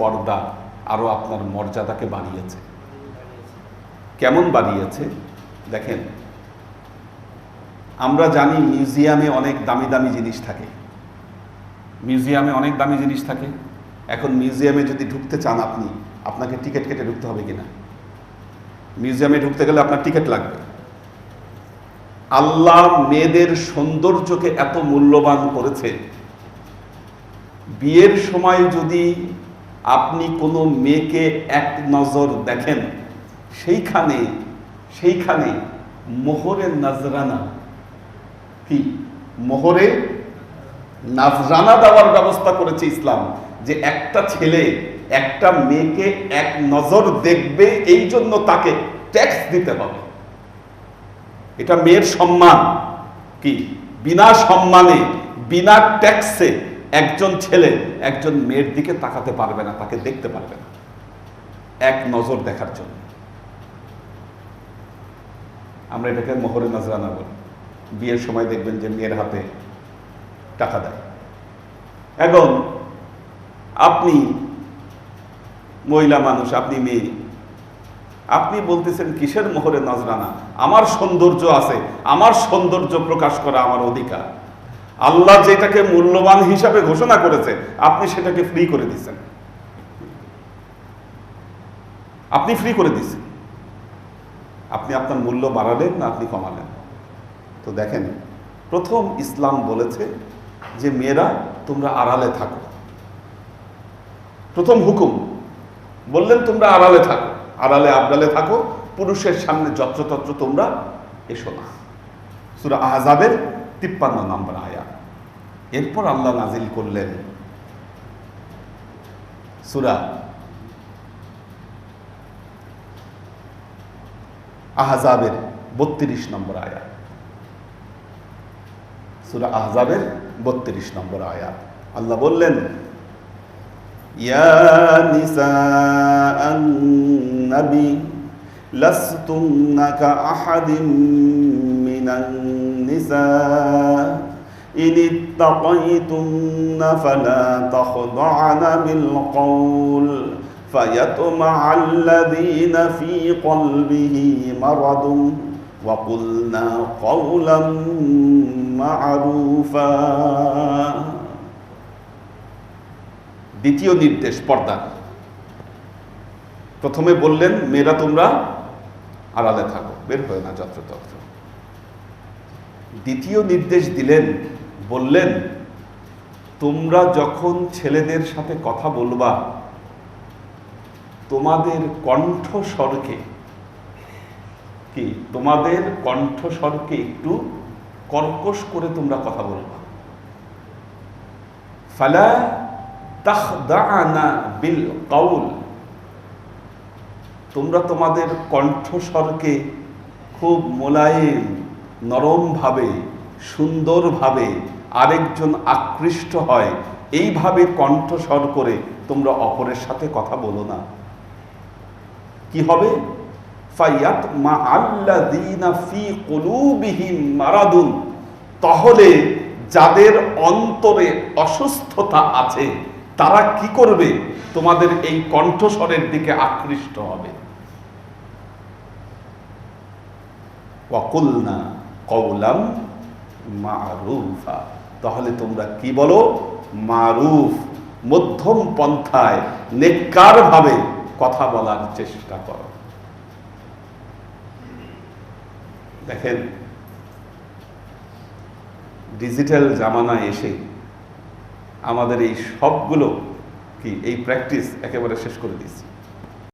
পর্দা আরও আপনার মর্যাদাকে বাড়িয়েছে। কেমন বাড়িয়েছে? দেখেন, আমরা জানি মিউজিয়ামে অনেক দামি দামি জিনিস থাকে। মিউজিয়ামে অনেক দামি জিনিস থাকে। এখন মিউজিয়ামে যদি ঢুকতে চান আপনি, আপনাকে টিকিট কেটে ঢুকতে হবে কিনা? মিউজিয়ামে ঢুকতে গেলে আপনার টিকিট লাগবে। আল্লাহ মেয়েদের সৌন্দর্যকে এত মূল্যবান করেছে। বিয়ের সময় যদি আপনি কোনো মেয়েকে এক নজর দেখেন, সেইখানে সেইখানে মোহরের নাজরানা। কি? মোহরে নাজরানা দেওয়ার ব্যবস্থা করেছে ইসলাম, যে একটা ছেলে একটা মেয়েকে এক নজর দেখবে, এই জন্য তাকে ট্যাক্স দিতে হবে। এটা মেয়ের সম্মান। কি? বিনা সম্মানে, বিনা ট্যাক্সে একজন ছেলে একজন মেয়ের দিকে তাকাতে পারবে না, তাকে দেখতে পারবে না। এক নজর দেখার জন্য। আমরা এটাকে মোহরে নজরানা বলি। বিয়ের সময় দেখবেন যে মেয়ের হাতে টাকা দেয়। এখন আপনি মহিলা মানুষ, আপনি মেয়ে, আপনি বলতেছেন কিসের মোহরে নজরানা আমার সৌন্দর্য আছে, আমার সৌন্দর্য প্রকাশ করা আমার অধিকার। আল্লাহ যেটাকে মূল্যবান হিসাবে ঘোষণা করেছে, আপনি সেটাকে ফ্রি করে দিচ্ছেন। আপনি ফ্রি করে দিচ্ছেন। আপনি আপনার মূল্য বাড়ালেন না আপনি কমালেন। তো দেখেন, প্রথম ইসলাম বলেছে যে মেয়েরা, তোমরা আড়ালে থাকো। প্রথম হুকুম, বললেন তোমরা আড়ালে থাকো। আড়ালে আবডালে থাকো, পুরুষের সামনে যত্রতত্র তোমরা এসো না। সুরা তিপ্পান্ন নম্বর আয়া। এরপর আল্লাহ নাজিল করলেন সুরা আহজাবের বত্রিশ নম্বর আয়া। সুরা আহজাবের বত্রিশ নম্বর আয়া। আল্লাহ বললেন, ইয়া লাস্তুন্নাকা আহাদিম মিনান النساء إن اتقيتن فلا تخضعن بالقول فيطمع الذين في قلبه مرض وقلنا قولا معروفا দ্বিতীয় নির্দেশ পর্দা প্রথমে বললেন মেয়েরা তোমরা আড়ালে থাকো বের হয় না যত্রতত্র দ্বিতীয় নির্দেশ দিলেন, বললেন, তোমরা যখন ছেলেদের সাথে কথা বলবা, তোমাদের কণ্ঠস্বরকে কি? তোমাদের কণ্ঠস্বরকে একটু কর্কশ করে তোমরা কথা বলবা। ফালা তাখদাআনা বিল কাউল তোমরা তোমাদের কণ্ঠস্বরকে খুব মোলায়েম নরমভাবে, সুন্দরভাবে আরেকজন আকৃষ্ট হয়, এইভাবে কণ্ঠস্বর করে তোমরা অপরের সাথে কথা বলো না। কি হবে? ফাইয়াত মা ফি মারাদুন। তাহলে যাদের অন্তরে অসুস্থতা আছে, তারা কি করবে? তোমাদের এই কণ্ঠস্বরের দিকে আকৃষ্ট হবে। ওয়াকুলনা কৌলাম মারুফা। তাহলে তোমরা কি বলো? মারুফ, মধ্যম পন্থায় নেককার ভাবে কথা বলার চেষ্টা করো। দেখেন, ডিজিটাল জামানায় এসে আমাদের এই সবগুলো কি, এই প্র্যাকটিস একেবারে শেষ করে দিয়েছি।